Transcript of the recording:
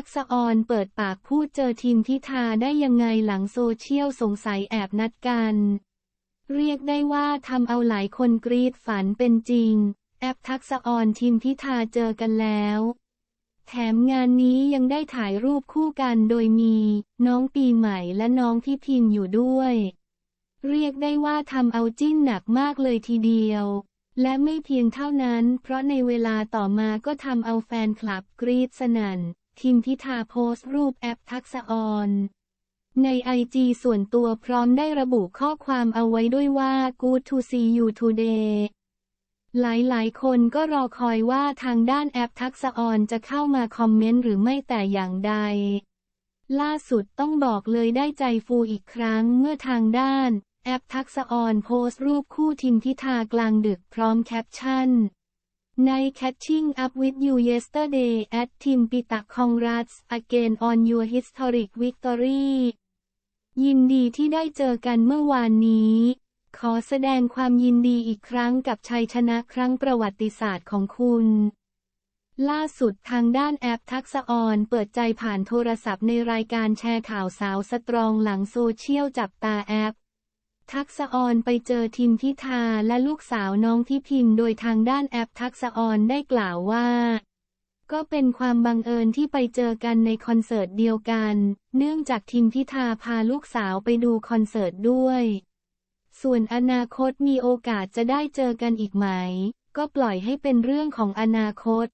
ทักษออนเปิดปากพูดเจอทีมทิธาได้ยังไงหลังโซเชียลสงสัยแอบนัดกัน เรียกได้ว่าทำเอาหลายคนกรีดฝันเป็นจริง แอปทักษออนทีมทิธาเจอกันแล้ว แถมงานนี้ยังได้ถ่ายรูปคู่กันโดยมี น้องปีใหม่และน้องพี่พิมพ์อยู่ด้วย เรียกได้ว่าทำเอาจิ้นหนักมากเลยทีเดียวและไม่เพียงเท่านั้น เพราะในเวลาต่อมาก็ทำเอาแฟนคลับกรีดสนั่น ทิมพิธาโพสต์รูปแอปทักษออนในไอจีส่วนตัวพร้อมได้ระบุข้อความเอาไว้ด้วยว่า good to see you today หลายๆ คนก็รอคอยว่าทางด้านแอปทักษออนจะเข้ามาคอมเมนต์หรือไม่แต่อย่างใด ล่าสุดต้องบอกเลยได้ใจฟูอีกครั้งเมื่อทางด้าน แอปทักษออนโพสต์รูปคู่ทิมทิธากลางดึกพร้อมแคปชั่น ใน Catching Up with You Yesterday at Team Pita Congrats again on your historic victory ยินดีที่ได้เจอกันเมื่อวานนี้ ขอแสดงความยินดีอีกครั้งกับชัยชนะครั้งประวัติศาสตร์ของคุณ ล่าสุดทางด้านแอปทักษออนเปิดใจผ่านโทรศัพท์ในรายการแชร์ข่าวสาวสตรองหลังโซเชียลจับตาแอป ทักษะออนไปเจอทีมทิธาและลูกสาวน้องที่พิมพ์โดยทางด้านแอปทักษะออนได้กล่าวว่า ก็เป็นความบังเอิญที่ไปเจอกันในคอนเสิร์ตเดียวกัน เนื่องจากทีมทิธาพาลูกสาวไปดูคอนเสิร์ตด้วย ส่วนอนาคตมีโอกาสจะได้เจอกันอีกไหม ก็ปล่อยให้เป็นเรื่องของอนาคต